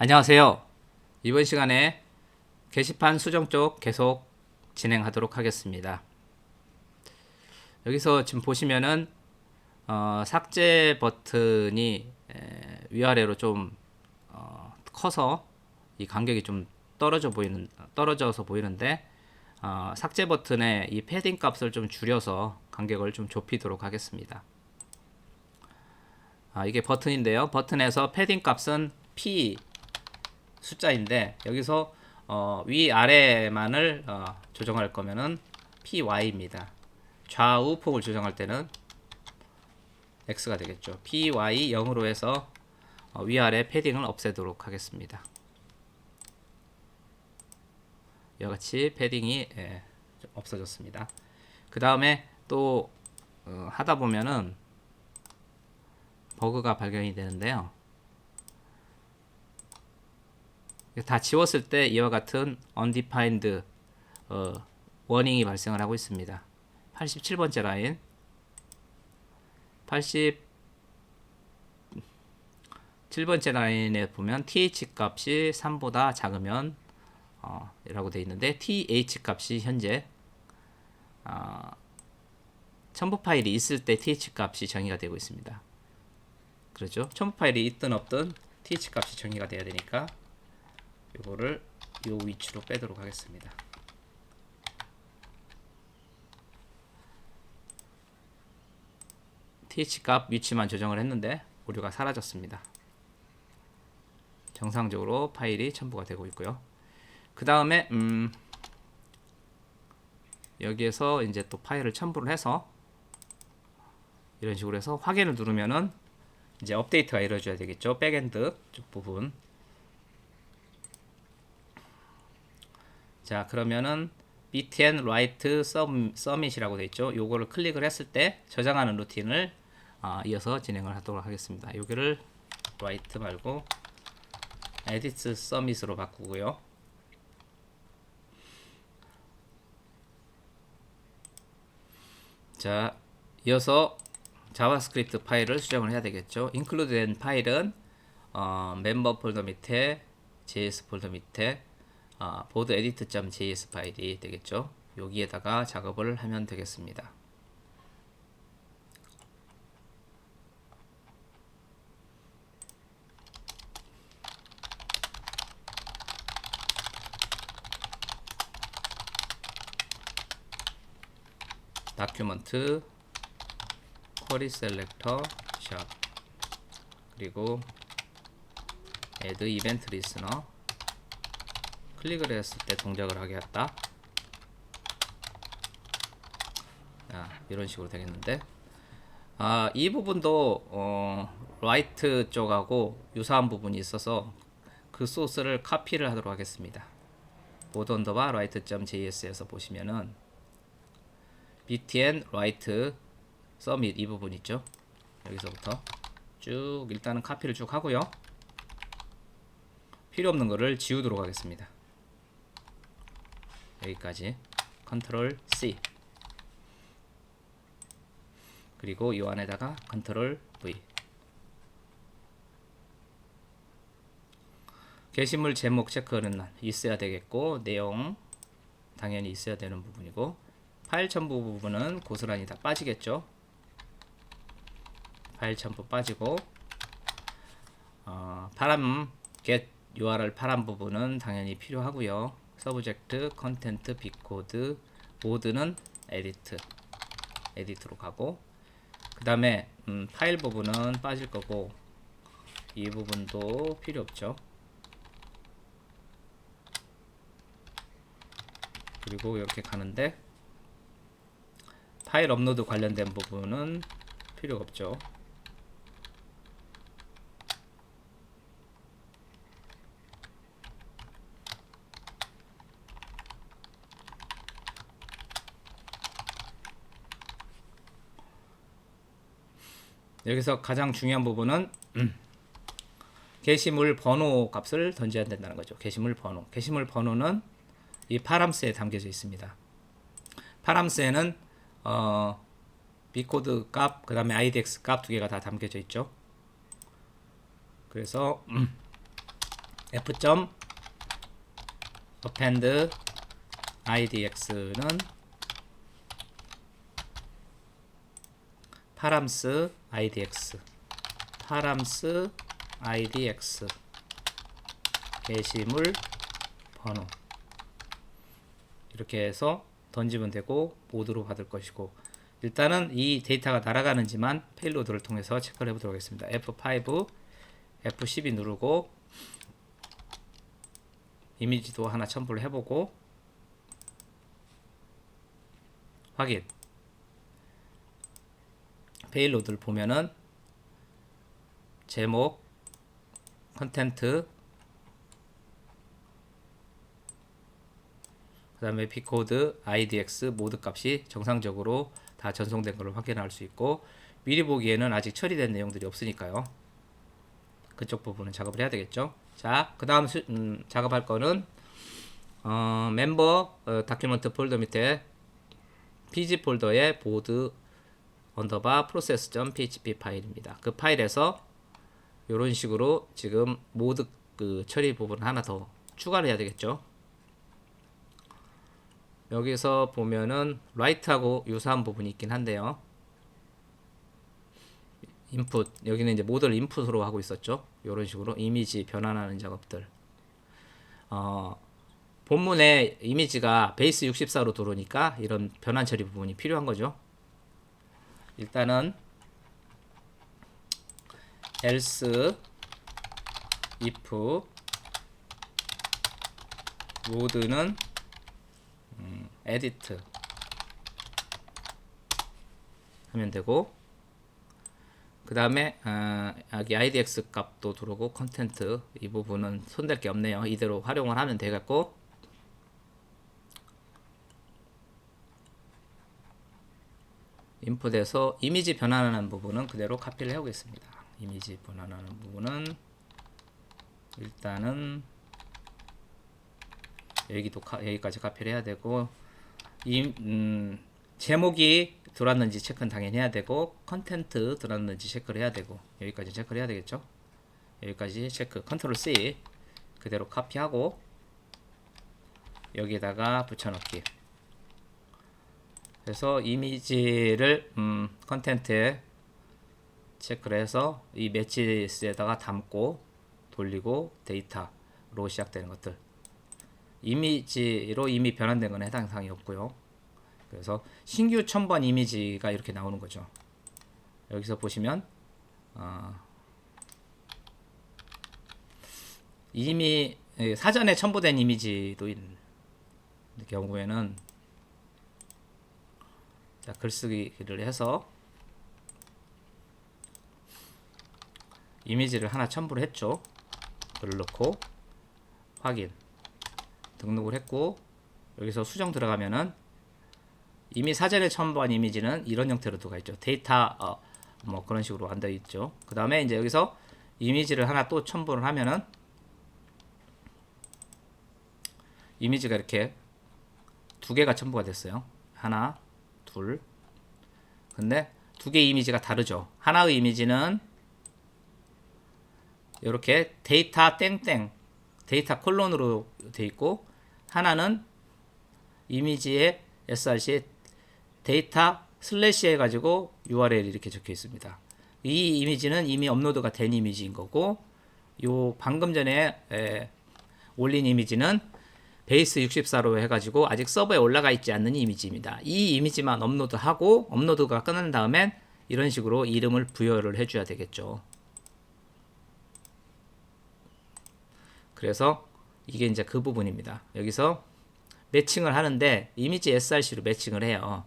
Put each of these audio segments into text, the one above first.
안녕하세요. 이번 시간에 게시판 수정 쪽 계속 진행하도록 하겠습니다. 여기서 지금 보시면은 어, 삭제 버튼이 에, 위아래로 좀 어, 커서 이 간격이 좀 떨어져 보이는 떨어져서 보이는데 어, 삭제 버튼의 이 패딩 값을 좀 줄여서 간격을 좀 좁히도록 하겠습니다. 아, 이게 버튼인데요. 버튼에서 패딩 값은 P 숫자인데 여기서 어, 위 아래만을 어, 조정할 거면은 PY입니다. 좌우 폭을 조정할 때는 X가 되겠죠. PY 0으로 해서 어, 위아래 패딩을 없애도록 하겠습니다. 이와 같이 패딩이 예, 좀 없어졌습니다. 그 다음에 또 어, 하다 보면은 버그가 발견이 되는데요. 다 지웠을 때 이와 같은 undefined 어, 워닝이 발생을 하고 있습니다. 87번째 라인 87번째 라인에 보면 th 값이 3보다 작으면 어, 라고 되어 있는데 th 값이 현재 어, 첨부 파일이 있을 때 th 값이 정의가 되고 있습니다. 그렇죠? 첨부 파일이 있든 없든 th 값이 정의가 돼야 되니까 이거를 요 위치로 빼도록 하겠습니다. th 값 위치만 조정을 했는데 오류가 사라졌습니다. 정상적으로 파일이 첨부가 되고 있고요. 그 다음에 음 여기에서 이제 또 파일을 첨부를 해서 이런 식으로 해서 확인을 누르면은 이제 업데이트가 이루어져야 되겠죠. 백엔드 쪽 부분. 자, 그러면은 btn write submit이라고 되어 있죠. 요거를 클릭을 했을 때 저장하는 루틴을 아, 이어서 진행을 하도록 하겠습니다. 여기를 write 말고 edit submit으로 바꾸고요. 자, 이어서 자바스크립트 파일을 수정을 해야 되겠죠. include 된 파일은 어, 멤버 폴더 밑에 js 폴더 밑에 어, 보드 edit.js 파일이 되겠죠. 여기에다가 작업을 하면 되겠습니다. 다큐먼트 쿼리 셀렉터 샵 그리고 add 이벤트 리스너 클릭을 했을 때 동작을 하게 했다. 자, 이런 식으로 되겠는데. 아, 이 부분도 어, 라이트 쪽하고 유사한 부분이 있어서 그 소스를 카피를 하도록 하겠습니다. 보드 언더바 라이트.js에서 보시면은 btn write submit 이 부분 있죠? 여기서부터 쭉 일단은 카피를 쭉 하고요. 필요 없는 거를 지우도록 하겠습니다 여기까지. 컨트롤 C. 그리고 이 안에다가 컨트롤 V. 게시물 제목 체크는 있어야 되겠고 내용 당연히 있어야 되는 부분이고 파일 첨부 부분은 고스란히 다 빠지겠죠? 파일 첨부 빠지고 어, 파람 get URL 파란 부분은 당연히 필요하고요 서브젝트, 컨텐트, 빅코드, 모드는 에디트 에디트로 가고 그 다음에 음, 파일 부분은 빠질 거고 이 부분도 필요 없죠. 그리고 이렇게 가는데 파일 업로드 관련된 부분은 필요가 없죠 여기서 가장 중요한 부분은 음, 게시물 번호 값을 던져야 된다는 거죠. 게시물 번호. 게시물 번호는 이 파람스에 담겨져 있습니다. 파람스에는 어, 비코드 값, 그 다음에 IDX 값 두 개가 다 담겨져 있죠. 그래서 음, f. append idx는 파람스 idx 파람스 idx 게시물 번호. 이렇게 해서 던지면 되고 모드로 받을 것이고. 일단은 이 데이터가 날아가는지만 페일로드를 통해서 체크를 해보도록 하겠습니다. F5, F12 누르고 이미지도 하나 첨부를 해보고 확인 페일로드를 보면은 제목 컨텐트 그 다음에 P코드, IDX 모드 값이 정상적으로 다 전송된 것을 확인할 수 있고 미리 보기에는 아직 처리된 내용들이 없으니까요. 그쪽 부분은 작업을 해야 되겠죠. 자, 그 다음 음, 작업할 거는 어, 멤버 어, 다큐멘트 폴더 밑에 PG 폴더에 보드 언더바 process.php 파일입니다. 그 파일에서 이런 식으로 지금 모드 그 처리 부분 하나 더 추가를 해야 되겠죠. 여기서 보면은 라이트하고 유사한 부분이 있긴 한데요. 인풋 여기는 이제 모델 인풋으로 하고 있었죠. 이런 식으로 이미지 변환하는 작업들. 어, 본문에 이미지가 베이스 64로 들어오니까 이런 변환 처리 부분이 필요한 거죠. 일단은 else if 모드는 음, edit 하면 되고 그 다음에 어, 여기 idx 값도 들어오고 컨텐트 이 부분은 손댈 게 없네요. 이대로 활용을 하면 되겠고 인풋에서 이미지 변환하는 부분은 그대로 카피를 해오겠습니다. 이미지 변환하는 부분은 일단은 여기도 카, 여기까지 카피를 해야 되고 이 음, 제목이 들어왔는지 체크는 당연히 해야 되고 컨텐트 들어왔는지 체크를 해야 되고 여기까지 체크를 해야 되겠죠? 여기까지 체크 컨트롤 C 그대로 카피하고 여기에다가 붙여넣기 그래서 이미지를 음, 컨텐트에 체크를 해서 이 매치스에다가 담고 돌리고 데이터로 시작되는 것들 이미지로 이미 변환된 건 해당 사항이 없고요. 그래서 신규 첨부한 이미지가 이렇게 나오는 거죠. 여기서 보시면 어, 이미 사전에 첨부된 이미지도 있는 경우에는 자, 글쓰기를 해서 이미지를 하나 첨부를 했죠. 글을 넣고 확인 등록을 했고 여기서 수정 들어가면은 이미 사전에 첨부한 이미지는 이런 형태로 들어가 있죠. 데이터 어, 뭐 그런 식으로 앉아 있죠. 그 다음에 이제 여기서 이미지를 하나 또 첨부를 하면은 이미지가 이렇게 두 개가 첨부가 됐어요. 하나, 둘. 근데 두 개의 이미지가 다르죠. 하나의 이미지는 이렇게 데이터 땡땡 데이터 콜론으로 돼 있고 하나는 이미지에 src 데이터 슬래시 해가지고 URL이 이렇게 적혀 있습니다. 이 이미지는 이미 업로드가 된 이미지인 거고 요 방금 전에 에, 올린 이미지는 베이스 64로 해가지고 아직 서버에 올라가 있지 않는 이미지입니다. 이 이미지만 업로드하고 업로드가 끝난 다음엔 이런 식으로 이름을 부여를 해줘야 되겠죠. 그래서 이게 이제 그 부분입니다. 여기서 매칭을 하는데 이미지 src로 매칭을 해요.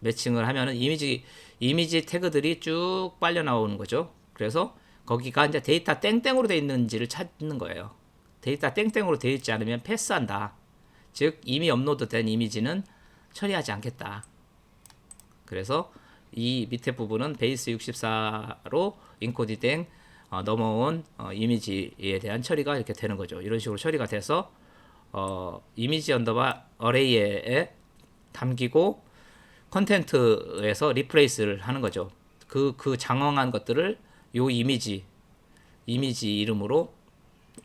매칭을 하면은 이미지 이미지 태그들이 쭉 빨려 나오는 거죠. 그래서 거기가 이제 데이터 땡땡으로 되어 있는지를 찾는 거예요. 데이터 땡땡으로 되어 있지 않으면 패스한다. 즉 이미 업로드된 이미지는 처리하지 않겠다. 그래서 이 밑에 부분은 베이스 64로 인코디된 어, 넘어온 어, 이미지에 대한 처리가 이렇게 되는 거죠. 이런 식으로 처리가 돼서 어, 이미지 언더바 어레이에 담기고 컨텐트에서 리플레이스를 하는 거죠. 그, 그 장황한 것들을 요 이미지, 이미지 이름으로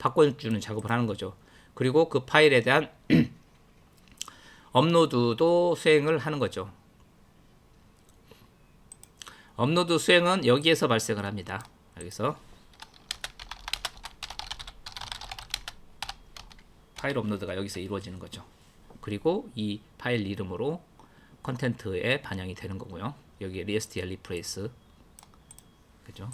바꿔주는 작업을 하는 거죠. 그리고 그 파일에 대한 업로드도 수행을 하는 거죠. 업로드 수행은 여기에서 발생을 합니다. 여기서 파일 업로드가 여기서 이루어지는 거죠. 그리고 이 파일 이름으로 컨텐트에 반영이 되는 거고요. 여기에 리스트야 리플레이스 그죠?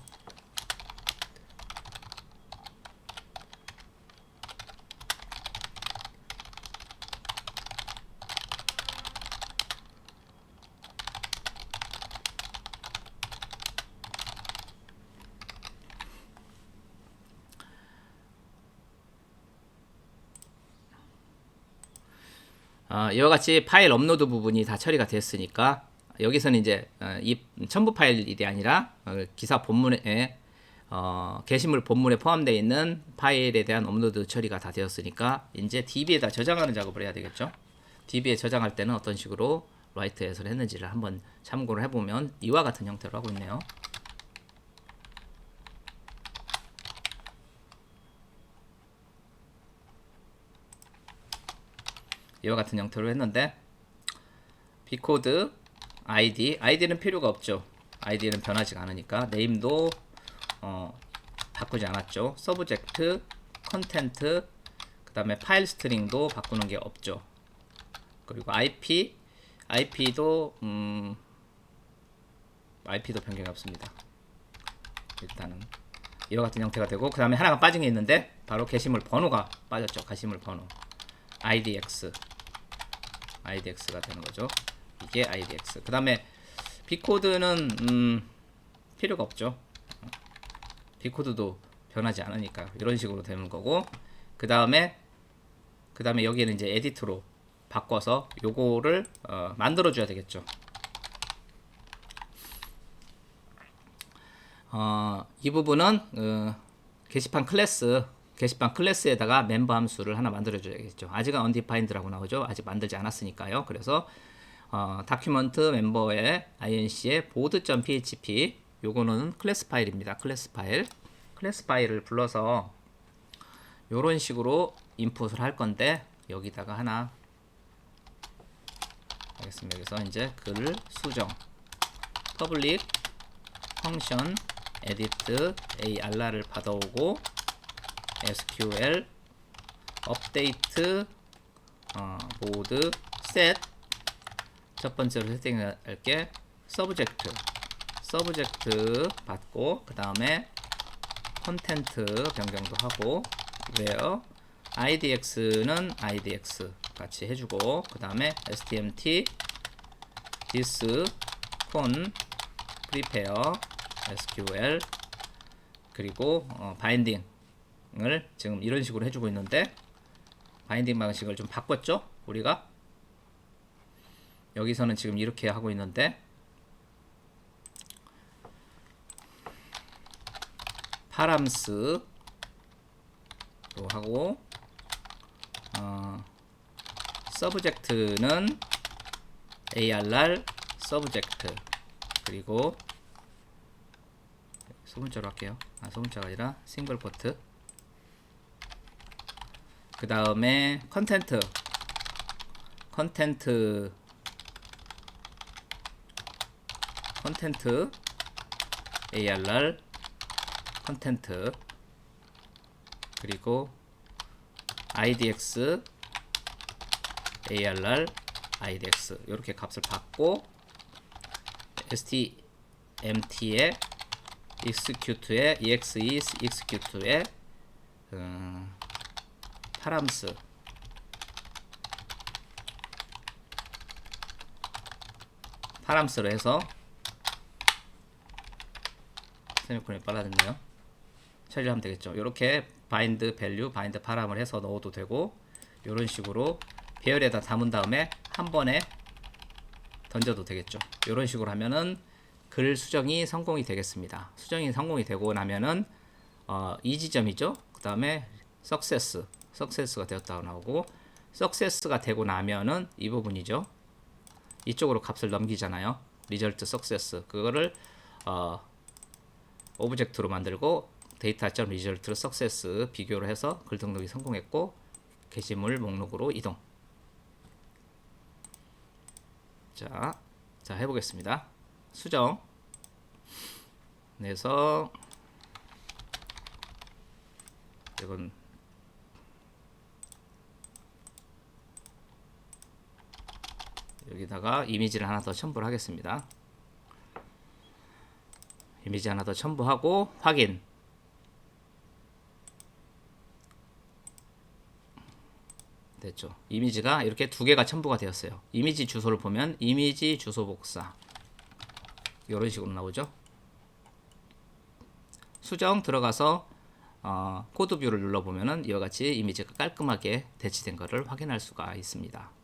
어, 이와 같이 파일 업로드 부분이 다 처리가 됐으니까 여기서는 이제 어, 이 첨부 파일이 아니라 어, 기사 본문에 어, 게시물 본문에 포함되어 있는 파일에 대한 업로드 처리가 다 되었으니까 이제 DB에다 저장하는 작업을 해야 되겠죠. DB에 저장할 때는 어떤 식으로 라이트에서 했는지를 한번 참고를 해보면 이와 같은 형태로 하고 있네요. 이와 같은 형태로 했는데 B코드 ID ID는 필요가 없죠. ID는 변하지 않으니까 네임도 어, 바꾸지 않았죠. 서브젝트, 컨텐트, 그 다음에 파일 스트링도 바꾸는 게 없죠. 그리고 IP, IP도 음, IP도 변경이 없습니다. 일단은 이와 같은 형태가 되고 그 다음에 하나가 빠진 게 있는데 바로 게시물 번호가 빠졌죠. 게시물 번호 IDX IDX가 되는 거죠. 이게 IDX. 그 다음에 B코드는 음, 필요가 없죠. B코드도 변하지 않으니까 이런 식으로 되는 거고 그 다음에 그 다음에 여기는 이제 에디트로 바꿔서 요거를 어, 만들어 줘야 되겠죠. 어, 이 부분은 어, 게시판 클래스 게시판 클래스에다가 멤버 함수를 하나 만들어 줘야겠죠. 아직은 undefined라고 나오죠. 아직 만들지 않았으니까요. 그래서 어, 다큐먼트 멤버의 inc의 board.php 요거는 클래스 파일입니다. 클래스 파일. 클래스 파일을 불러서 요런 식으로 인풋을 할 건데 여기다가 하나 알겠습니다. 여기서 이제 글 수정 public function edit arr를 받아오고 SQL update 어, mode set 첫 번째로 세팅할게 subject subject 받고 그 다음에 컨텐트 변경도 하고 where idx는 idx 같이 해주고 그 다음에 stmt this phone prepare sql 그리고 어, 바인딩 을 지금 이런 식으로 해주고 있는데 바인딩 방식을 좀 바꿨죠? 우리가? 여기서는 지금 이렇게 하고 있는데 파람스 로 하고 어, 서브젝트는 ARR 서브젝트. 그리고 소문자로 할게요. 아 소문자가 아니라 싱글 포트 그 다음에 컨텐트 컨텐트 컨텐트 ARR 컨텐트 그리고 IDX ARR IDX 이렇게 값을 받고 STMT에 execute에 exe execute에 음, 파람스 파람스로 해서 세미콜이 빨라졌네요. 처리하면 되겠죠. 이렇게 바인드 밸류, 바인드 파람을 해서 넣어도 되고 이런 식으로 배열에다 담은 다음에 한 번에 던져도 되겠죠. 이런 식으로 하면은 글 수정이 성공이 되겠습니다. 수정이 성공이 되고 나면은 어, 이 지점이죠. 그 다음에 석세스, 석세스가 되었다고 나오고 석세스가 되고 나면은 이 부분이죠. 이쪽으로 값을 넘기잖아요. 리절트 석세스 그거를 어, 오브젝트로 만들고 데이터.result를 success 비교를 해서 글 등록이 성공했고 게시물 목록으로 이동. 자, 자 해보겠습니다. 수정. 내서 이건 여기다가 이미지를 하나 더 첨부를 하겠습니다. 이미지 하나 더 첨부하고 확인. 됐죠. 이미지가 이렇게 두 개가 첨부가 되었어요. 이미지 주소를 보면 이미지 주소 복사 이런 식으로 나오죠. 수정 들어가서 어, 코드 뷰를 눌러 보면은 이와 같이 이미지가 깔끔하게 대치된 것을 확인할 수가 있습니다.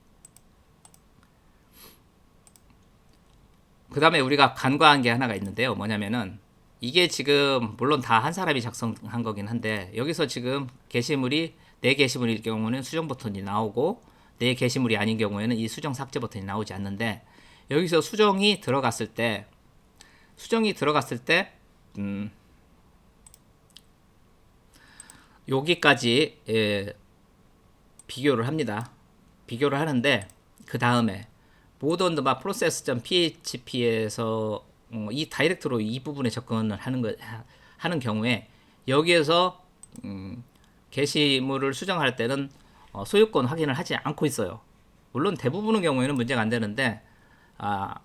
그 다음에 우리가 간과한 게 하나가 있는데요. 뭐냐면은 이게 지금 물론 다 한 사람이 작성한 거긴 한데 여기서 지금 게시물이 내 게시물일 경우는 수정 버튼이 나오고 내 게시물이 아닌 경우에는 이 수정 삭제 버튼이 나오지 않는데 여기서 수정이 들어갔을 때 수정이 들어갔을 때 음, 여기까지 예, 비교를 합니다. 비교를 하는데 그 다음에 모던드바 process.php에서 어, 이 다이렉트로 이 부분에 접근을 하는 거 하는 경우에 여기에서 음, 게시물을 수정할 때는 어, 소유권 확인을 하지 않고 있어요. 물론 대부분의 경우에는 문제가 안 되는데 아,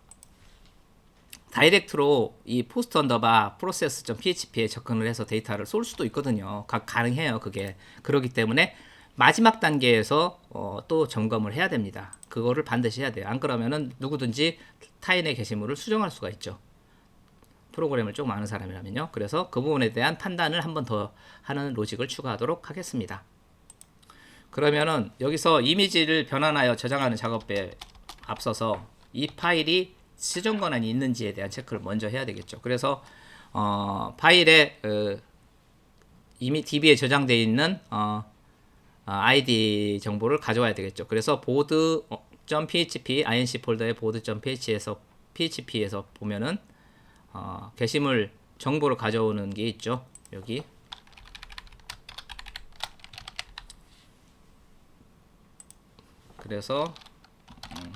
다이렉트로 이 포스트 언더바 process.php에 접근을 해서 데이터를 쏠 수도 있거든요. 가, 가능해요. 그게 그렇기 때문에 마지막 단계에서 어, 또 점검을 해야 됩니다. 그거를 반드시 해야 돼요. 안 그러면은 누구든지 타인의 게시물을 수정할 수가 있죠. 프로그램을 조금 아는 사람이라면요. 그래서 그 부분에 대한 판단을 한 번 더 하는 로직을 추가하도록 하겠습니다. 그러면은 여기서 이미지를 변환하여 저장하는 작업에 앞서서 이 파일이 수정 권한이 있는지에 대한 체크를 먼저 해야 되겠죠. 그래서 어, 파일에 어, 이미 DB에 저장되어 있는 어, 아이디 정보를 가져와야 되겠죠. 그래서 board.php inc 폴더의 board.php에서 php에서 보면은 어, 게시물 정보를 가져오는 게 있죠. 여기 그래서 음,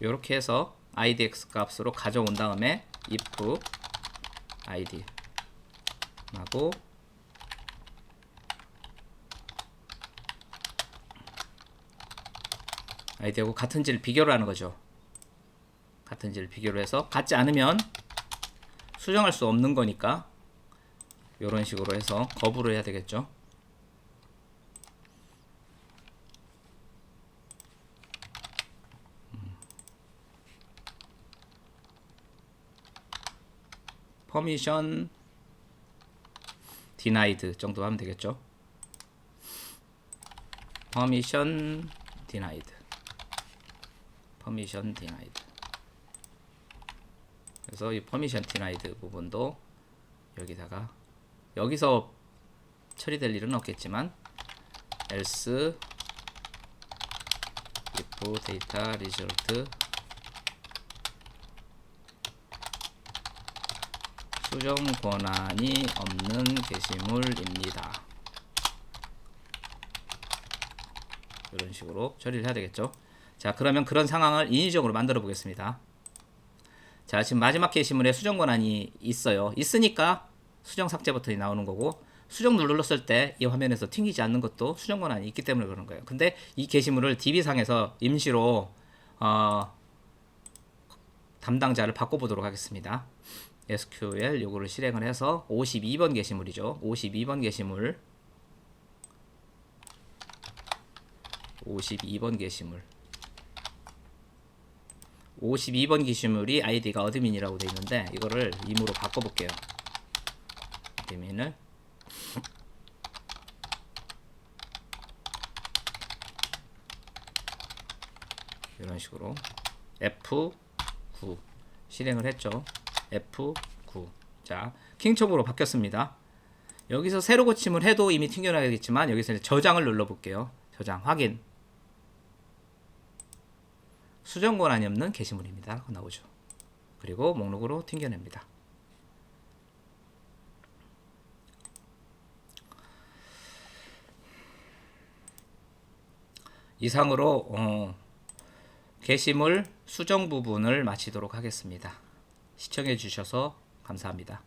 이렇게 해서 idx 값으로 가져온 다음에 if id 하고 아이디하고 같은지를 비교를 하는 거죠. 같은지를 비교를 해서 같지 않으면 수정할 수 없는 거니까 이런 식으로 해서 거부를 해야 되겠죠. 퍼미션 디나이드 정도 하면 되겠죠. 퍼미션 디나이드 퍼미션 디나이드 그래서 이 퍼미션 디나이드 부분도 여기다가 여기서 처리될 일은 없겠지만 else if data result 수정 권한이 없는 게시물입니다. 이런 식으로 처리를 해야 되겠죠. 자, 그러면 그런 상황을 인위적으로 만들어 보겠습니다. 자, 지금 마지막 게시물에 수정 권한이 있어요. 있으니까 수정 삭제 버튼이 나오는 거고 수정 눌렀을 때 이 화면에서 튕기지 않는 것도 수정 권한이 있기 때문에 그런 거예요. 근데 이 게시물을 DB상에서 임시로 어, 담당자를 바꿔보도록 하겠습니다. SQL 요거를 실행을 해서 52번 게시물이죠. 52번 게시물 52번 게시물 52번 게시물이 아이디가 어드민이라고 되어 있는데 이거를 임으로 바꿔볼게요. 어드민을 이런 식으로 F9 실행을 했죠. F9 자 킹첩으로 바뀌었습니다. 여기서 새로 고침을 해도 이미 튕겨나가겠지만 여기서 저장을 눌러볼게요. 저장 확인 수정 권한이 없는 게시물입니다. 나오죠. 그리고 목록으로 튕겨냅니다. 이상으로 어, 게시물 수정 부분을 마치도록 하겠습니다. 시청해 주셔서 감사합니다.